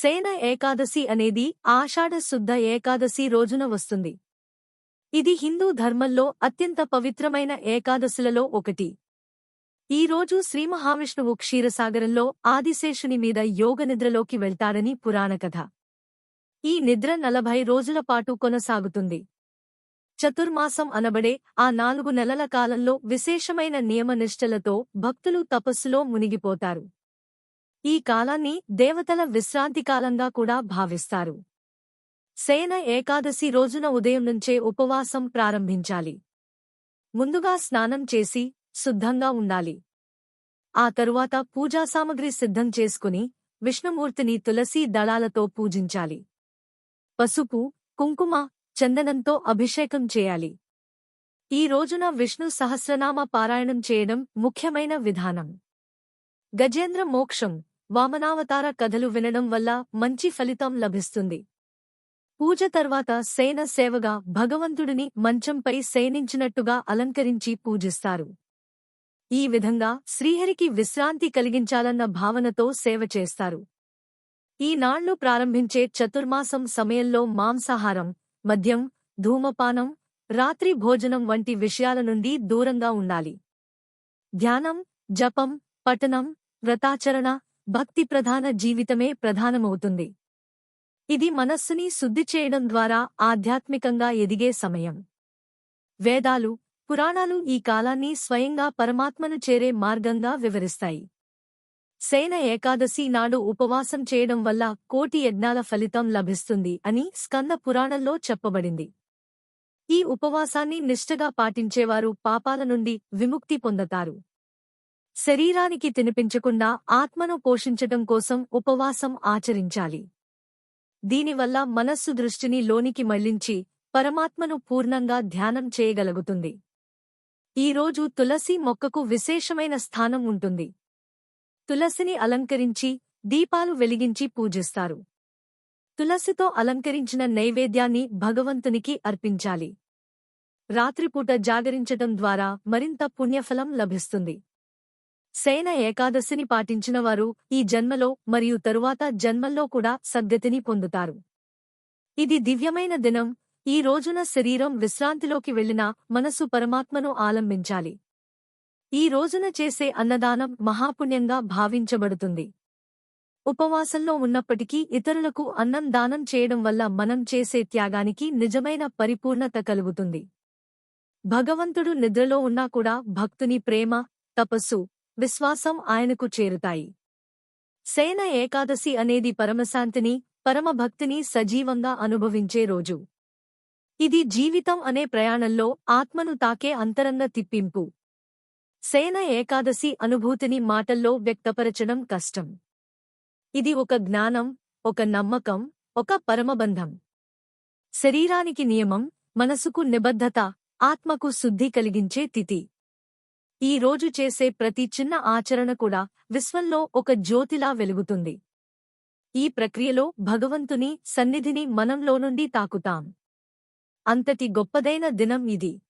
సేన ఏకాదశి అనేది ఆషాఢ శుద్ధ ఏకాదశి రోజున వస్తుంది. ఇది హిందూ ధర్మంలో అత్యంత పవిత్రమైన ఏకాదశులలో ఒకటి. ఈ రోజు శ్రీమహావిష్ణువు క్షీరసాగరంలో ఆదిశేషుని మీద యోగనిద్రలోకి వెళ్తాడని పురాణకథ ఈ నిద్ర నలభై రోజుల పాటు కొనసాగుతుంది. చతుర్మాసం అనబడే ఆ నాలుగు నెలల కాలంలో విశేషమైన నియమనిష్టలతో భక్తులు తపస్సులో మునిగిపోతారు. ఈ కాలాన్ని దేవతల విశ్రాంతి కాలంగా కూడా భావిస్తారు. సేన ఏకాదశి రోజున ఉదయం నుంచే ఉపవాసం ప్రారంభించాలి. ముందుగా స్నానం చేసి శుద్ధంగా ఉండాలి. ఆ తరువాత పూజా సామగ్రి సిద్ధం చేసుకుని విష్ణుమూర్తిని తులసీ దళాలతో పూజించాలి. పసుపు కుంకుమ చందనంతో అభిషేకం చేయాలి. ఈ రోజున విష్ణు సహస్రనామ పారాయణం చేయడం ముఖ్యమైన విధానం. గజేంద్ర మోక్షం. వామనావతార కథలు వినడం వల్ల మంచి ఫలితం లభిస్తుంది. పూజ తర్వాత సేన సేవగా భగవంతుడిని మంచంపై సేనించినట్టుగా అలంకరించి పూజిస్తారు. ఈ విధంగా శ్రీహరికి విశ్రాంతి కలిగించాలన్న భావనతో సేవ చేస్తారు. ఈ నాళ్ళు ప్రారంభించే చతుర్మాసం సమయంలో మాంసాహారం మద్యం ధూమపానం రాత్రి భోజనం వంటి విషయాల నుండి దూరంగా ఉండాలి. ధ్యానం జపం పఠనం వ్రతాచరణ భక్తి ప్రధాన జీవితమే ప్రధానమవుతుంది. ఇది మనస్సుని శుద్ధి చేయడం ద్వారా ఆధ్యాత్మికంగా ఎదిగే సమయం. వేదాలు పురాణాలు ఈ కాలాన్ని స్వయంగా పరమాత్మను చేరే మార్గంగా వివరిస్తాయి. సేన ఏకాదశి నాడు ఉపవాసం చేయడం వల్ల కోటి యజ్ఞాల ఫలితం లభిస్తుంది అని స్కంద పురాణంలో చెప్పబడింది. ఈ ఉపవాసాన్ని నిష్ఠగా పాటించేవారు పాపాల నుండి విముక్తి పొందతారు. శరీరానికి తినిపించకుండా ఆత్మను పోషించటం కోసం ఉపవాసం ఆచరించాలి. దీనివల్ల మనస్సు దృష్టిని లోనికి మళ్ళించి పరమాత్మను పూర్ణంగా ధ్యానం చేయగలుగుతుంది. ఈరోజు తులసి మొక్కకు విశేషమైన స్థానం ఉంటుంది. తులసిని అలంకరించి దీపాలు వెలిగించి పూజిస్తారు. తులసితో అలంకరించిన నైవేద్యాన్ని భగవంతునికి అర్పించాలి. రాత్రిపూట జాగరించటం ద్వారా మరింత పుణ్యఫలం లభిస్తుంది. సేన ఏకాదశిని పాటించిన వారు ఈ జన్మలో మరియు తరువాత జన్మల్లో కూడా సద్గతిని పొందుతారు. ఇది దివ్యమైన దినం. ఈ రోజున శరీరం విశ్రాంతిలోకి వెళ్ళినా మనసు పరమాత్మను ఆలంబించాలి. ఈ రోజున చేసే అన్నదానం మహాపుణ్యంగా భావించబడుతుంది. ఉపవాసంలో ఉన్నప్పటికీ ఇతరులకు అన్నం దానం చేయడం వల్ల మనం చేసే త్యాగానికి నిజమైన పరిపూర్ణత కలుగుతుంది. భగవంతుడు నిద్రలో ఉన్నా కూడా భక్తుని ప్రేమ తపస్సు విశ్వాసం ఆయనకు చేరుతాయి. సేన ఏకాదశి అనేది పరమశాంతిని పరమభక్తిని సజీవంగా అనుభవించే రోజు. ఇది జీవితం అనే ప్రయాణంలో ఆత్మను తాకే అంతరంగ తిప్పింపు. సేన ఏకాదశి అనుభూతిని మాటల్లో వ్యక్తపరచడం కష్టం. ఇది ఒక జ్ఞానం ఒక నమ్మకం ఒక పరమబంధం. శరీరానికి నియమం మనసుకు నిబద్ధత ఆత్మకు శుద్ధి కలిగించే తిథి. ఈ రోజు చేసే ప్రతి చిన్న ఆచరణ కూడా విశ్వంలో ఒక జ్యోతిలా వెలుగుతుంది. ఈ ప్రక్రియలో భగవంతుని సన్నిధిని మనంలో నుండి తాకుతాం. అంతటి గొప్పదైన దినం ఇది.